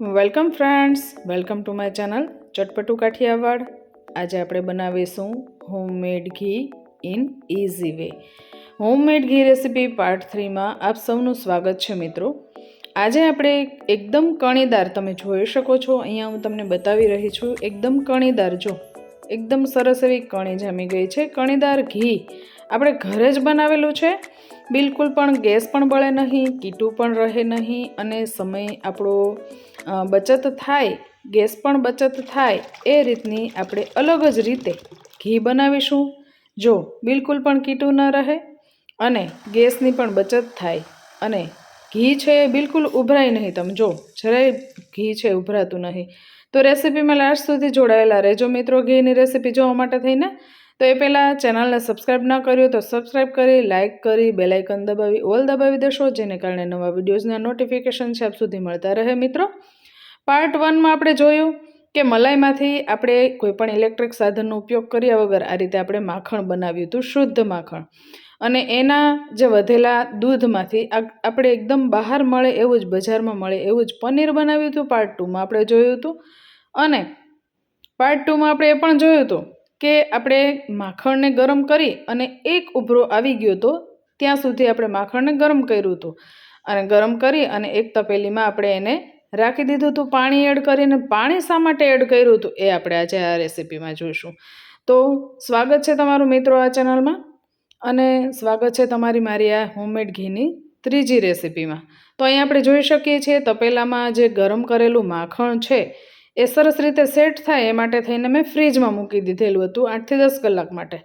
Welcome friends, welcome to my channel Chatpatu Kathiawad. આજે આપણે બનાવીશું homemade ghee in easy way. Homemade ghee recipe part થ્રીમાં આપ સૌનું સ્વાગત છે મિત્રો. આજે આપણે એકદમ કણીદાર, તમે જોઈ શકો છો, અહીંયા હું તમને બતાવી રહી છું, એકદમ કણીદાર, જો. એકદમ સરસ એવી કણી જામી ગઈ છે. કણીદાર ઘી આપણે ઘરે જ બનાવેલું છે. બિલકુલ પણ ગેસ પણ બળે નહીં, કીટું પણ રહે નહીં અને સમય આપણો બચત થાય, ગેસ પણ બચત થાય, એ રીતની આપણે અલગ જ રીતે ઘી બનાવીશું. જો બિલકુલ પણ કીટું ન રહે અને ગેસની પણ બચત થાય અને ઘી છે એ બિલકુલ ઉભરાય નહીં. તમે જો, જરાય ઘી છે ઉભરાતું નહીં. તો રેસીપીમાં લાસ્ટ સુધી જોડાયેલા રહેજો મિત્રો ઘીની રેસીપી જોવા માટે થઈને. તો એ પહેલાં ચેનલને સબસ્ક્રાઈબ ના કર્યું તો સબસ્ક્રાઈબ કરી, લાઇક કરી બેલાઇકન દબાવી, ઓલ દબાવી દેશો, જેને કારણે નવા વિડીયોઝના નોટિફિકેશન છે આપ સુધી મળતા રહે મિત્રો. પાર્ટ વનમાં આપણે જોયું કે મલાઈમાંથી આપણે કોઈપણ ઇલેક્ટ્રિક સાધનનો ઉપયોગ કર્યા વગર આ રીતે આપણે માખણ બનાવ્યું હતું, શુદ્ધ માખણ. અને એના જે વધેલા દૂધમાંથી આપણે એકદમ બહાર મળે એવું જ, બજારમાં મળે એવું જ પનીર બનાવ્યું હતું પાર્ટ ટુમાં આપણે જોયું હતું. અને પાર્ટ ટુમાં આપણે એ પણ જોયું હતું કે આપણે માખણને ગરમ કરી અને એક ઉભરો આવી ગયો હતો ત્યાં સુધી આપણે માખણને ગરમ કર્યું હતું. અને ગરમ કરી અને એક તપેલીમાં આપણે એને રાખી દીધું હતું પાણી એડ કરીને. પાણી શા માટે એડ કર્યું હતું એ આપણે આજે આ રેસીપીમાં જોઈશું. તો સ્વાગત છે તમારું મિત્રો આ ચેનલમાં અને સ્વાગત છે તમારી મારી આ હોમમેડ ઘીની ત્રીજી રેસીપીમાં. તો અહીં આપણે જોઈ શકીએ છીએ તપેલામાં જે ગરમ કરેલું માખણ છે એ સરસ રીતે સેટ થાય એ માટે થઈને મેં ફ્રીજમાં મૂકી દીધેલું હતું આઠથી દસ કલાક માટે.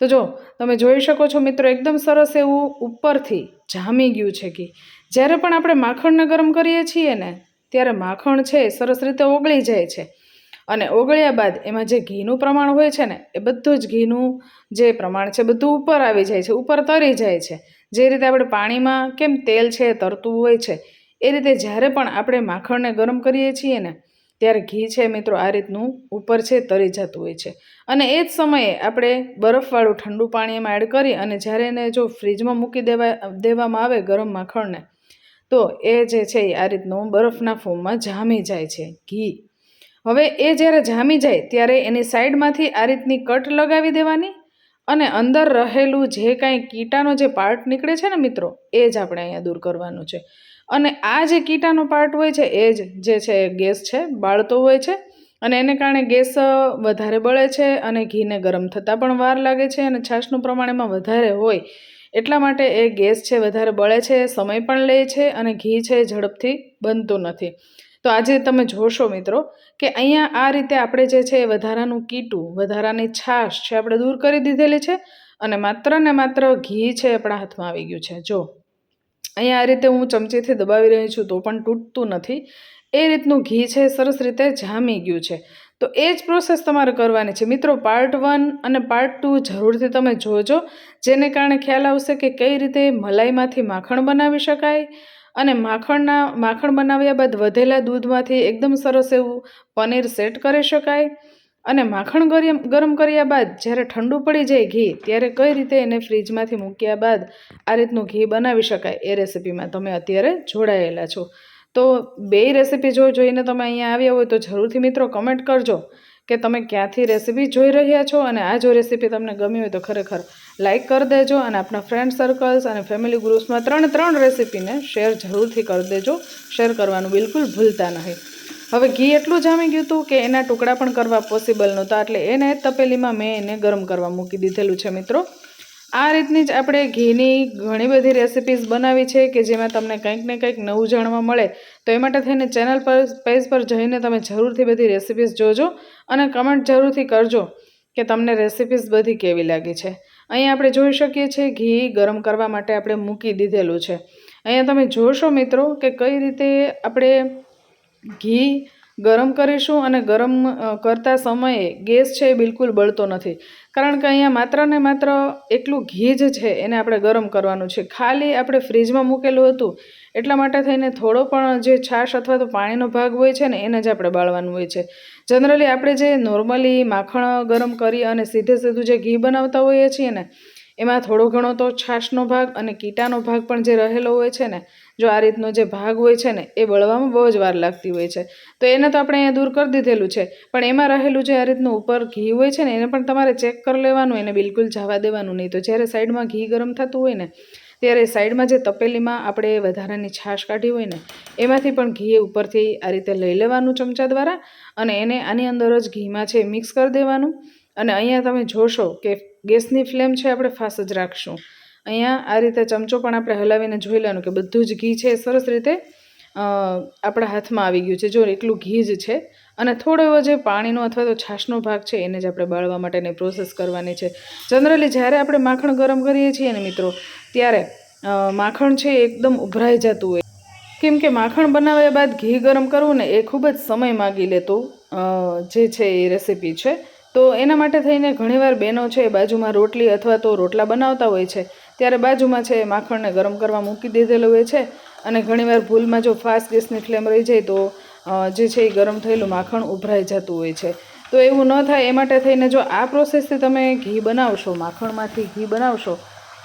તો જો તમે જોઈ શકો છો મિત્રો એકદમ સરસ એવું ઉપરથી જામી ગયું છે ઘી. જ્યારે પણ આપણે માખણને ગરમ કરીએ છીએ ને ત્યારે માખણ છે એ સરસ રીતે ઓગળી જાય છે. અને ઓગળ્યા બાદ એમાં જે ઘીનું પ્રમાણ હોય છે ને, એ બધું જ ઘીનું જે પ્રમાણ છે બધું ઉપર આવી જાય છે, ઉપર તરી જાય છે. જે રીતે આપણે પાણીમાં કેમ તેલ છે તરતું હોય છે, એ રીતે જ્યારે પણ આપણે માખણને ગરમ કરીએ છીએ ને, ત્યારે ઘી છે મિત્રો આ રીતનું ઉપર છે તરી જતું હોય છે. અને એ જ સમયે આપણે બરફવાળું ઠંડુ પાણી એમાં એડ કરી અને જ્યારે એને જો ફ્રીજમાં મૂકી દેવા, દેવામાં આવે ગરમ માખણને તો એ જે છે એ આ રીતનું બરફના ફોર્મમાં જામી જાય છે ઘી. હવે એ જ્યારે જામી જાય ત્યારે એની સાઈડમાંથી આ રીતની કટ લગાવી દેવાની અને અંદર રહેલું જે કાંઈ કીટાનો જે પાર્ટ નીકળે છે ને મિત્રો, એ જ આપણે અહીંયા દૂર કરવાનું છે. અને આ જે કીટાનો પાર્ટ હોય છે, એ જ જે છે ગેસ છે, બાળતો હોય છે અને એને કારણે ગેસ વધારે બળે છે અને ઘીને ગરમ થતાં પણ વાર લાગે છે અને છાશનું પ્રમાણ એમાં વધારે હોય એટલા માટે એ ગેસ છે વધારે બળે છે, સમય પણ લે છે અને ઘી છે ઝડપથી બનતું નથી. તો આજે તમે જોશો મિત્રો કે અહીંયા આ રીતે આપણે જે છે એ વધારાનું કીટું, વધારાની છાશ છે આપણે દૂર કરી દીધેલી છે અને માત્ર ને માત્ર ઘી છે આપણા હાથમાં આવી ગયું છે. જો, અહીંયા આ રીતે હું ચમચીથી દબાવી રહી છું તો પણ તૂટતું નથી. એ રીતનું ઘી છે સરસ રીતે જામી ગયું છે. તો એ જ પ્રોસેસ તમારે કરવાની છે. મિત્રો પાર્ટ વન અને પાર્ટ ટુ જરૂરથી તમે જોજો, જેને કારણે ખ્યાલ આવશે કે કઈ રીતે મલાઈમાંથી માખણ બનાવી શકાય અને માખણના, માખણ બનાવ્યા બાદ વધેલા દૂધમાંથી એકદમ સરસ એવું પનીર સેટ કરી શકાય અને માખણ ગરમ ગરમ કર્યા બાદ જ્યારે ઠંડુ પડી જાય ઘી, ત્યારે કઈ રીતે એને ફ્રીજમાંથી મૂક્યા બાદ આ રીતનું ઘી બનાવી શકાય એ રેસિપીમાં તમે અત્યારે જોડાયેલા છો. તો બે રેસિપી જો જોઈને તમે અહીંયા આવ્યા હોય તો જરૂરથી મિત્રો કમેન્ટ કરજો કે તમે ક્યાંથી રેસિપી જોઈ રહ્યા છો અને આ જો રેસીપી તમને ગમી હોય તો ખરેખર લાઇક કરી દેજો અને આપણા ફ્રેન્ડ સર્કલ્સ અને ફેમિલી ગ્રુપ્સમાં ત્રણ ત્રણ રેસીપીને શેર જરૂરથી કરી દેજો. શેર કરવાનું બિલકુલ ભૂલતા નહીં. હવે ઘી એટલું જામી ગયું હતું કે એના ટુકડા પણ કરવા પોસિબલ નહોતા એટલે એને તપેલીમાં મેં એને ગરમ કરવા મૂકી દીધેલું છે મિત્રો. આ રીતની જ આપણે ઘીની ઘણી બધી રેસિપીઝ બનાવી છે કે જેમાં તમને કંઈક ને કંઈક નવું જાણવા મળે, તો એ માટે થઈને ચેનલ પર પેજ પર જઈને તમે જરૂરથી બધી રેસિપીઝ જોજો અને કમેન્ટ જરૂરથી કરજો કે તમને રેસિપીઝ બધી કેવી લાગી છે. અહીંયા આપણે જોઈ શકીએ છીએ ઘી ગરમ કરવા માટે આપણે મૂકી દીધેલું છે. અહીંયા તમે જોશો મિત્રો કે કઈ રીતે આપણે ઘી ગરમ કરીશું અને ગરમ કરતા સમયે ગેસ છે એ બિલકુલ બળતો નથી. કારણ કે અહીંયા માત્ર ને માત્ર એટલું ઘી જ છે એને આપણે ગરમ કરવાનું છે. ખાલી આપણે ફ્રીજમાં મૂકેલું હતું, એટલા માટે થઈને થોડો પણ જે છાશ અથવા તો પાણીનો ભાગ હોય છે ને એને જ આપણે બાળવાનું હોય છે. જનરલી આપણે જે નોર્મલી માખણ ગરમ કરી અને સીધે સીધું જે ઘી બનાવતા હોઈએ છીએ ને, એમાં થોડો ઘણો તો છાશનો ભાગ અને કીટાનો ભાગ પણ જે રહેલો હોય છે ને જો આ રીતનો જે ભાગ હોય છે ને, એ બળવામાં બહુ જ વાર લાગતી હોય છે. તો એને તો આપણે અહીંયા દૂર કરી દીધેલું છે. પણ એમાં રહેલું જે આ રીતનું ઉપર ઘી હોય છે ને, એને પણ તમારે ચેક કરી લેવાનું, એને બિલકુલ જવા દેવાનું નહીં. તો જ્યારે સાઈડમાં ઘી ગરમ થતું હોય ને, ત્યારે સાઈડમાં જે તપેલીમાં આપણે વધારાની છાશ કાઢી હોય ને, એમાંથી પણ ઘી ઉપરથી આ રીતે લઈ લેવાનું ચમચા દ્વારા અને એને આની અંદર જ ઘીમાં છે મિક્સ કરી દેવાનું. અને અહીંયા તમે જોશો કે ગેસની ફ્લેમ છે, આપણે ફાસ્ટ જ રાખશું. અહીંયા આ રીતે ચમચો પણ આપણે હલાવીને જોઈ લેવાનું કે બધું જ ઘી છે, સરસ રીતે આપણા હાથમાં આવી ગયું છે. જો એટલું ઘી જ છે અને થોડો એવો જે પાણીનો અથવા તો છાશનો ભાગ છે, એને જ આપણે બાળવા માટેની પ્રોસેસ કરવાની છે. જનરલી જ્યારે આપણે માખણ ગરમ કરીએ છીએ ને મિત્રો, ત્યારે માખણ છે એકદમ ઉભરાઈ જતું હોય. કેમ કે માખણ બનાવ્યા બાદ ઘી ગરમ કરવું ને એ ખૂબ જ સમય માગી લેતું જે છે એ રેસીપી છે. તો એના માટે થઈને ઘણીવાર બહેનો છે બાજુમાં રોટલી અથવા તો રોટલા બનાવતા હોય છે. ત્યારે બાજુમાં છે એ માખણને ગરમ કરવા મૂકી દીધેલું હોય છે. અને ઘણીવાર ભૂલમાં જો ફાસ્ટ ગેસની ફ્લેમ રહી જાય તો જે છે એ ગરમ થયેલું માખણ ઉભરાઈ જતું હોય છે. તો એવું ન થાય, એ માટે થઈને જો આ પ્રોસેસથી તમે ઘી બનાવશો, માખણમાંથી ઘી બનાવશો,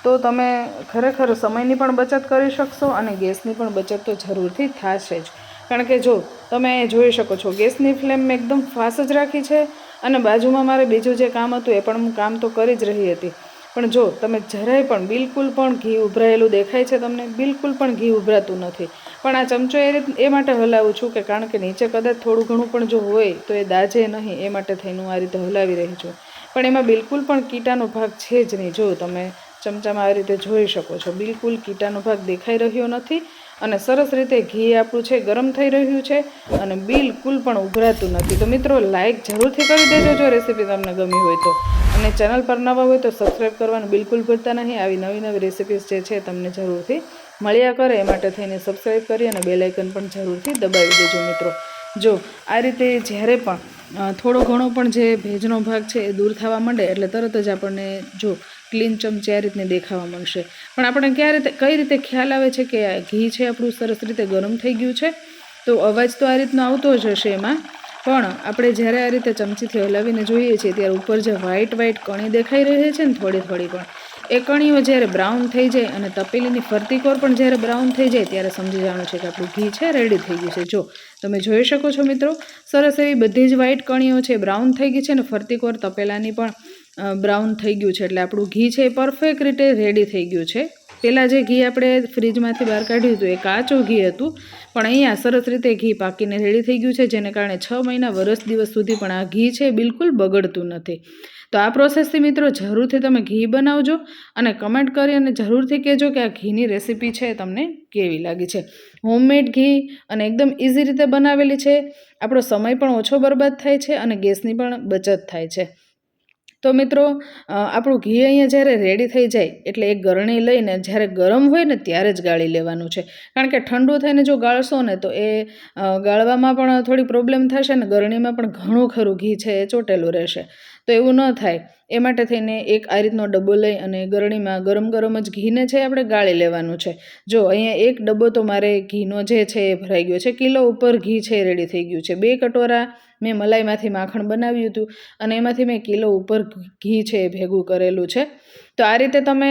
તો તમે ખરેખર સમયની પણ બચત કરી શકશો અને ગેસની પણ બચત તો જરૂરથી થશે જ. કારણ કે જો, તમે જોઈ શકો છો, ગેસની ફ્લેમ મેં એકદમ ફાસ્ટ જ રાખી છે અને બાજુમાં મારે બીજું જે કામ હતું એ પણ હું કામ તો કરી જ રહી હતી. પણ જો તમે જરાય પણ બિલકુલ પણ ઘી ઉભરાયેલું દેખાય છે તમને, બિલકુલ પણ ઘી ઉભરાતું નથી. પણ આ ચમચો એ એ માટે હલાવું છું કે કારણ કે નીચે કદાચ થોડું ઘણું પણ જો હોય તો એ દાજે નહીં, એ માટે થઈને હું આ રીતે હલાવી રહી છું. પણ એમાં બિલકુલ પણ કીટાનો ભાગ છે જ નહીં. જો તમે ચમચામાં આ રીતે જોઈ શકો છો, બિલકુલ કીટાનો ભાગ દેખાઈ રહ્યો નથી અને સરસ રીતે ઘી આપણું છે, ગરમ થઈ રહ્યું છે અને બિલકુલ પણ ઉભરાતું નથી. તો મિત્રો લાઇક જરૂરથી કરી દેજો જો રેસીપી તમને ગમી હોય તો. અને ચેનલ પર નવા હોય તો સબસ્ક્રાઈબ કરવાનું બિલકુલ ભૂલતા નહીં. આવી નવી નવી રેસીપીઝ જે છે તમને જરૂરથી મળ્યા કરે એ માટે થઈને સબસ્ક્રાઈબ કરી અને બેલાઇકન પણ જરૂરથી દબાવી દેજો મિત્રો. જો, આ રીતે જ્યારે પણ થોડો ઘણો પણ જે ભેજનો ભાગ છે એ દૂર થવા માંડે એટલે તરત જ આપણને જો ક્લીન ચમચી આ રીતની દેખાવા માંડશે. પણ આપણે ક્યાં રીતે કઈ રીતે ખ્યાલ આવે છે કે ઘી છે આપણું સરસ રીતે ગરમ થઈ ગયું છે? તો અવાજ તો આ રીતનો આવતો જ હશે એમાં. પણ આપણે જ્યારે આ રીતે ચમચીથી હલાવીને જોઈએ છીએ, ત્યારે ઉપર જે વ્હાઇટ વ્હાઇટ કણી દેખાઈ રહી છે ને થોડી થોડી પણ, એ કણીઓ જ્યારે બ્રાઉન થઈ જાય અને તપેલીની ફરતી કોર પણ જ્યારે બ્રાઉન થઈ જાય, ત્યારે સમજી જવાનું છે કે આપણું ઘી છે રેડી થઈ ગયું છે. જો, તમે જોઈ શકો છો મિત્રો, સરસ એવી બધી જ વ્હાઇટ કણીઓ છે બ્રાઉન થઈ ગઈ છે અને ફરતી કોર તપેલાની પણ. બ્રાઉન થઈ ગયું છે એટલે આપણું ઘી છે એ પરફેક્ટ રીતે રેડી થઈ ગયું છે. પહેલાં જે ઘી આપણે ફ્રીજમાંથી બહાર કાઢ્યું હતું એ કાચું ઘી હતું, પણ અહીંયા સરસ રીતે ઘી પાકીને રેડી થઈ ગયું છે, જેને કારણે છ મહિના વરસ દિવસ સુધી પણ આ ઘી છે બિલકુલ બગડતું નથી. તો આ પ્રોસેસથી મિત્રો જરૂરથી તમે ઘી બનાવજો અને કમેન્ટ કરી અને જરૂરથી કહેજો કે આ ઘીની રેસીપી છે તમને કેવી લાગી છે. હોમમેડ ઘી અને એકદમ ઇઝી રીતે બનાવેલી છે. આપણો સમય પણ ઓછો બરબાદ થાય છે અને ગેસની પણ બચત થાય છે. તો મિત્રો આપણું ઘી અહીંયા જ્યારે રેડી થઈ જાય, એટલે એક ગરણી લઈને જ્યારે ગરમ હોય ને ત્યારે જ ગાળી લેવાનું છે. કારણ કે ઠંડુ થઈને જો ગાળશો ને તો એ ગાળવામાં પણ થોડી પ્રોબ્લેમ થશે ને ગરણીમાં પણ ઘણું ખરું ઘી છે એ ચોટેલું રહેશે. તો એવું ન થાય. એ માટે થઈને એક આ રીતનો ડબ્બો લઈ અને ગરણીમાં ગરમ ગરમ જ ઘીને છે આપણે ગાળી લેવાનું છે. જો અહીંયા એક ડબ્બો તો મારે ઘીનો જે છે એ ભરાઈ ગયો છે. કિલો ઉપર ઘી છે એ રેડી થઈ ગયું છે. બે કટોરા મેં મલાઈમાંથી માખણ બનાવ્યું હતું અને એમાંથી મેં કિલો ઉપર ઘી છે એ ભેગું કરેલું છે. તો આ રીતે તમે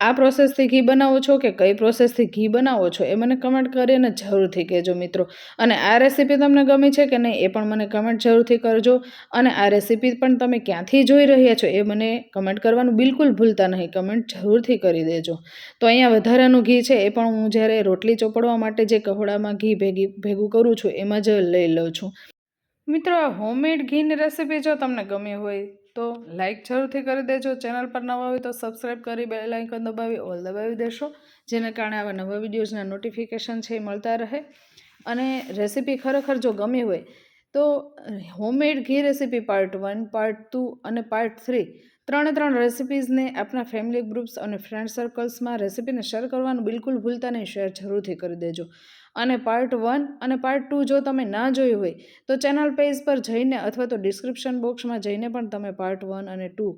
આ પ્રોસેસથી ઘી બનાવો છો કે કઈ પ્રોસેસથી ઘી બનાવો છો, એ મને કમેન્ટ કરીને જરૂરથી કહેજો મિત્રો. અને આ રેસીપી તમને ગમી છે કે નહીં, એ પણ મને કમેન્ટ જરૂરથી કરજો. અને આ રેસીપી પણ તમે ક્યાંથી જોઈ રહ્યા છો, એ મને કમેન્ટ કરવાનું બિલકુલ ભૂલતા નહીં કમેન્ટ જરૂરથી કરી દેજો. તો અહીંયા વધારાનું ઘી છે, એ પણ હું જ્યારે રોટલી ચોપડવા માટે જે કહોડામાં ઘી ભેગી, ભેગું કરું છું, એમાં જ લઈ લઉં છું. મિત્રો આ હોમમેડ ઘીની રેસીપી જો તમને ગમી હોય તો લાઇક જરૂરથી કરી દેજો. ચેનલ પર નવા હોય તો સબસ્ક્રાઈબ કરી બેલ આઇકન દબાવી ઓલ દબાવી દેશો. જેને કારણે આવા નવા વિડીયોઝના નોટિફિકેશન છે એ મળતા રહે. અને રેસીપી ખરેખર જો ગમી હોય તો હોમમેડ ઘી recipe part one part two અને પાર્ટ થ્રી ત્રણે ત્રણ રેસિપીઝને આપણા ફેમિલી ગ્રુપ્સ અને ફ્રેન્ડ સર્કલ્સમાં રેસીપીને શેર કરવાનું બિલકુલ ભૂલતા નહીં. શેર જરૂરથી કરી દેજો. અને પાર્ટ વન અને પાર્ટ ટુ જો તમે ના જોયું હોય, તો ચેનલ પેજ પર જઈને અથવા તો ડિસ્ક્રિપ્શન બોક્સમાં જઈને પણ તમે પાર્ટ વન અને ટુ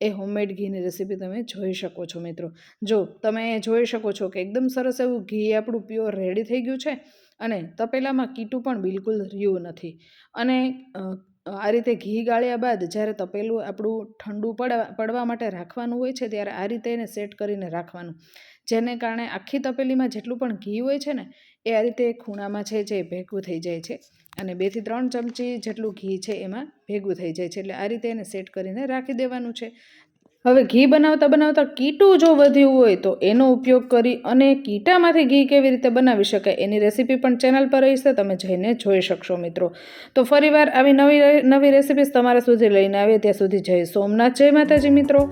એ હોમમેડ ઘીની રેસીપી તમે જોઈ શકો છો મિત્રો. જો તમે જોઈ શકો છો કે એકદમ સરસ એવું ઘી આપણું પ્યોર રેડી થઈ ગયું છે અને તપેલામાં કીટું પણ બિલકુલ રહ્યું નથી. અને આ રીતે ઘી ગાળ્યા બાદ જ્યારે તપેલું આપણું ઠંડુ પડવા પડવા માટે રાખવાનું હોય છે ત્યારે આ રીતે એને સેટ કરીને રાખવાનું. જેને કારણે આખી તપેલીમાં જેટલું પણ ઘી હોય છે ને એ આ રીતે ખૂણામાં છે જે ભેગું થઈ જાય છે અને બેથી ત્રણ ચમચી જેટલું ઘી છે એમાં ભેગું થઈ જાય છે. એટલે આ રીતે એને સેટ કરીને રાખી દેવાનું છે. હવે ઘી બનાવતા બનાવતા કીટું જો વધ્યું હોય તો એનો ઉપયોગ કરી અને કીટામાંથી ઘી કેવી રીતે બનાવી શકાય એની રેસીપી પણ ચેનલ પર રહી છે. તમે જઈને જોઈ શકશો મિત્રો. તો ફરીવાર આવી નવી નવી રેસીપીસ તમારા સુધી લઈને આવીએ. ત્યાં સુધી જય સોમનાથ. જય માતાજી મિત્રો.